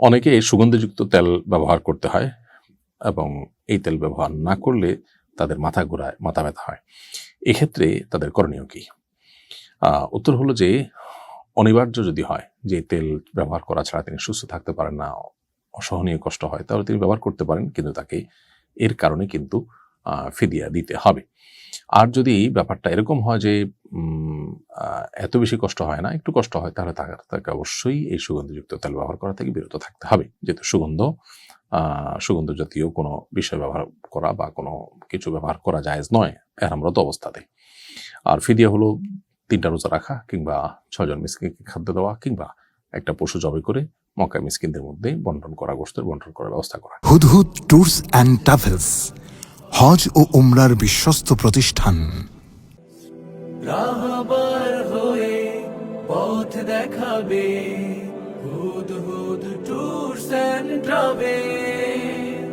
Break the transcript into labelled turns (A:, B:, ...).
A: অনেকে সুগন্ধযুক্ত তেল ব্যবহার করতে হয় এবং এই তেল ব্যবহার না করলে তাদের মাথা ঘোরায়, মাথা ব্যথা হয়। এক্ষেত্রে তাদের করণীয় কী? উত্তর হলো যে, অনিবার্য যদি হয় যে তেল ব্যবহার করা ছাড়া তিনি সুস্থ থাকতে পারেন না, অসহনীয় কষ্ট হয়, তাহলে তিনি ব্যবহার করতে পারেন, কিন্তু তাকে এর কারণে কিন্তু ফিদিয়া দিতে হবে। আর যদি ব্যাপারটা এরকম হয় যে এত বেশি কষ্ট হয় না, একটু কষ্ট হয়, তাহলে তাকে অবশ্যই এই সুগন্ধযুক্ত তেল ব্যবহার করা থেকে বিরত থাকতে হবে। যেহেতু সুগন্ধ সুগন্ধ জাতীয় কোনো বিষয় ব্যবহার করা বা কোনো কিছু ব্যবহার করা জায়েজ নয়, এরামরত অবস্থাতে। আর ফিদিয়া হলো তিনটা রোজা রাখা কিংবা ছজন মিসকিনকে খাদ্য দেওয়া কিংবা একটা পশু জবাই করে মক্কা মিসকিনদের মধ্যে বন্টন করা গোষ্ঠের বন্টন করার ব্যবস্থা করা।
B: হুদহুদ ট্যুরস অ্যান্ড ট্রাভেলস, হজ ও উমরার বিশ্বস্ত প্রতিষ্ঠান।
C: রাহবার হয়ে পথ দেখাবে হুদ হুদ ট্যুরস অ্যান্ড ট্রাভেল।